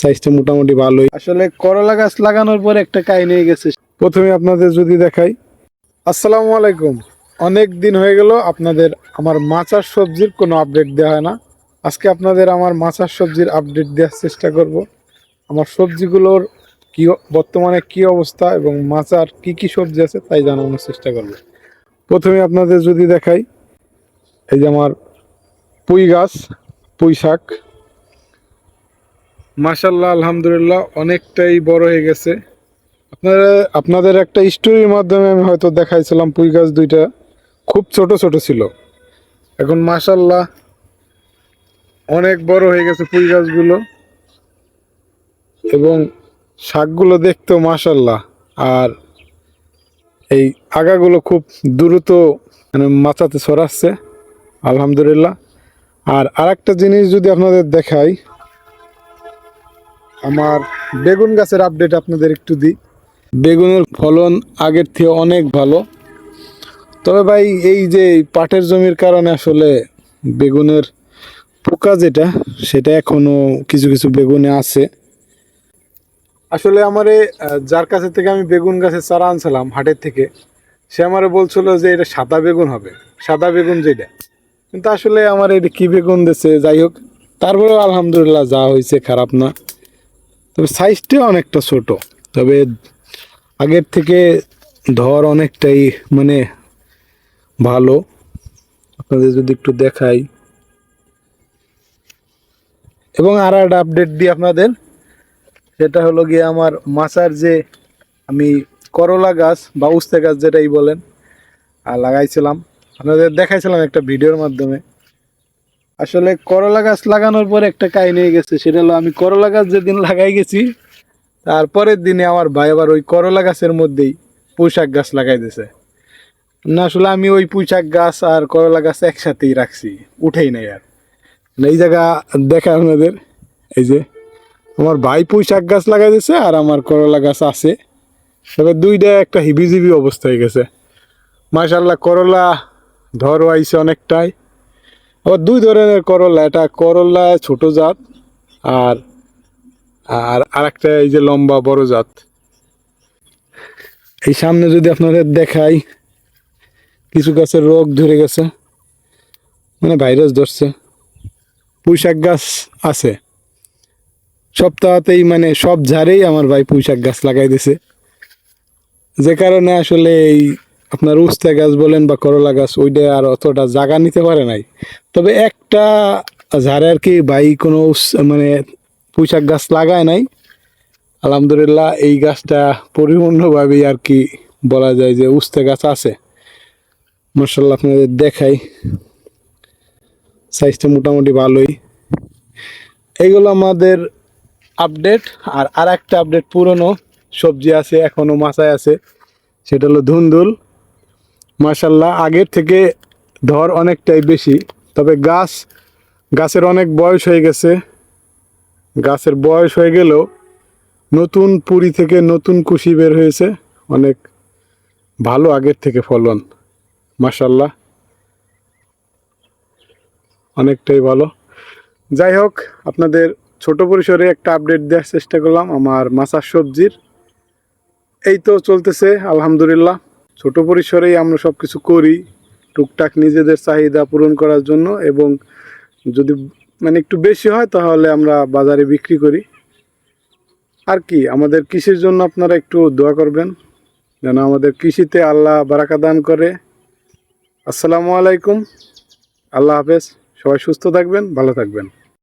সাইজটা মোটামুটি ভালোই। আসলে করলা গাছ লাগানোর পর একটা কাহিনী গেছে। প্রথমে আপনাদের যদি দেখাই। আসসালামু আলাইকুম। অনেক দিন হয়ে গেল আপনাদের আমার মাচার সবজির কোনো আপডেট দেওয়া হয় না। আজকে আপনাদের আমার মাচার সবজির আপডেট দেওয়ার চেষ্টা করব। আমার সবজিগুলোর কি বর্তমানে কি অবস্থা এবং মাচার কি কি সবজি আছে তাই জানানোর চেষ্টা করব। প্রথমে আপনাদের যদি দেখাই এই যে আমার পুঁই গাছ পুঁই শাক মাশাল্লাহ আলহামদুলিল্লাহ, অনেকটাই বড় হয়ে গেছে। আপনারা, আপনাদের একটা স্টোরির মাধ্যমে আমি হয়তো দেখাইছিলাম, পুঁই গাছ দুইটা খুব ছোট ছোট ছিল। এখন মাশাল্লাহ অনেক বড় হয়ে গেছে পুঁই গাছগুলো। এবং শাকগুলো দেখতেও মাশাল্লাহ আর এই আগাগুলো খুব দ্রুত মানে মাচাতে ছড়াচ্ছে, আলহামদুলিল্লাহ। আর আরেকটা জিনিস যদি আপনাদের দেখাই আমার বেগুন গাছের আপডেট আপনাদের একটু দিই। বেগুনের ফলন আগের থেকে অনেক ভালো। তবে ভাই, এই যে পাটের জমির কারণে আসলে বেগুনের পোকা যেটা, সেটা এখনও কিছু কিছু বেগুনে আছে। আসলে আমারে যার কাছে থেকে আমি বেগুন গাছের চারা আনছিলাম হাটের থেকে, সে আমারে বলছিল যে এটা সাদা বেগুন হবে, সাদা বেগুন যেটা। কিন্তু আসলে আমার এটা কি বেগুন দিছে, যাই হোক, তারপরেও আলহামদুলিল্লাহ যা হয়েছে খারাপ না। তবে সাইজটা অনেকটা ছোট। তবে আগের থেকে ধর অনেকটাই মানে ভালো। আপনাদের যদি একটু দেখাই। এবং আর একটা আপডেট দিই আপনাদের। সেটা হলো গিয়ে আমার মাচার যে আমি করলা গাছ বা উস্তে গাছ যেটাই বলেন আর লাগাইছিলাম। আপনাদের দেখাইছিলাম একটা ভিডিওর মাধ্যমে। আসলে করলা গাছ লাগানোর পরে একটা কাহিনী গেছে, সেটা হলো আমি করলা গাছ যেদিন লাগাই গেছি, তারপরের দিনে আমার ভাই আবার ওই করলা গাছের মধ্যেই পুঁইশাক গাছ লাগাই দিয়েছে না, আসলে আমি ওই পুঁইশাক গাছ আর করলা গাছ একসাথেই রাখছি, উঠেই নাই আর। এই জায়গা দেখা আপনাদের, এই যে আমার ভাই পুঁইশাক গাছ লাগাই দিয়েছে আর আমার করলা গাছ আছে। তবে দুইটা একটা হিবিজিবি অবস্থা হয়ে গেছে। মাশাল্লাহ করলা ধরো আইছে অনেকটাই। আবার দুই ধরনের করলা। এটা করলা ছোট জাত আর আর আরেকটা এই যে লম্বা বড় জাত। এই সামনে যদি আপনাদের দেখাই, কিছু গাছের রোগ ধরে গেছে মানে ভাইরাস ধরছে। পুঁইশাক গাছ আছে। সপ্তাহতেই মানে সব ঝাড়েই আমার ভাই পুঁইশাক গাছ লাগাই দিছে। যে কারণে আসলে এই আপনার উস্তা গাছ বলেন বা করলা গাছ, ওইটা আর অতটা জায়গা নিতে পারে নাই। তবে একটা ঝাড়ে আর কি ভাই কোনো মানে পুঁইশাক গাছ লাগায় নাই। আলহামদুলিল্লাহ এই গাছটা পরিপূর্ণভাবেই আর কি বলা যায় যে উস্তা গাছ আছে। মার্শাল্লাহ আপনাদের দেখাই। সাইজটা মোটামুটি ভালোই। এইগুলো আমাদের আপডেট আর আর একটা আপডেট পুরনো সবজি আছে, এখনও মাছায় আছে। সেটা হলো ধুন্দুল। মাশাল্লাহ, আগের থেকে ধর অনেকটাই বেশি। তবে গাছ, গাছের অনেক বয়স হয়ে গেছে। গাছের বয়স হয়ে গেলেও নতুন পুরি থেকে নতুন কুশি বের হয়েছে। অনেক ভালো আগের থেকে ফলন। মাশাল্লাহ। অনেকটাই ভালো। যাই হোক, আপনাদের ছোট পরিসরে একটা আপডেট দেওয়ার চেষ্টা করলাম আমার মাছার সবজির। এই তো চলতেছে, আলহামদুলিল্লাহ। ছোট পরিসরেই আমরা সব কিছু করি, টুকটাক নিজেদের চাহিদা পূরণ করার জন্য এবং যদি মানে একটু বেশি হয় তাহলে আমরা বাজারে বিক্রি করি। আর কি, আমাদের কৃষির জন্য আপনারা একটু দোয়া করবেন, যেন আমাদের কৃষিতে আল্লাহ বারাকা দান করে। আসসালামু আলাইকুম, আল্লাহ হাফেজ, সবাই সুস্থ থাকবেন, ভালো থাকবেন।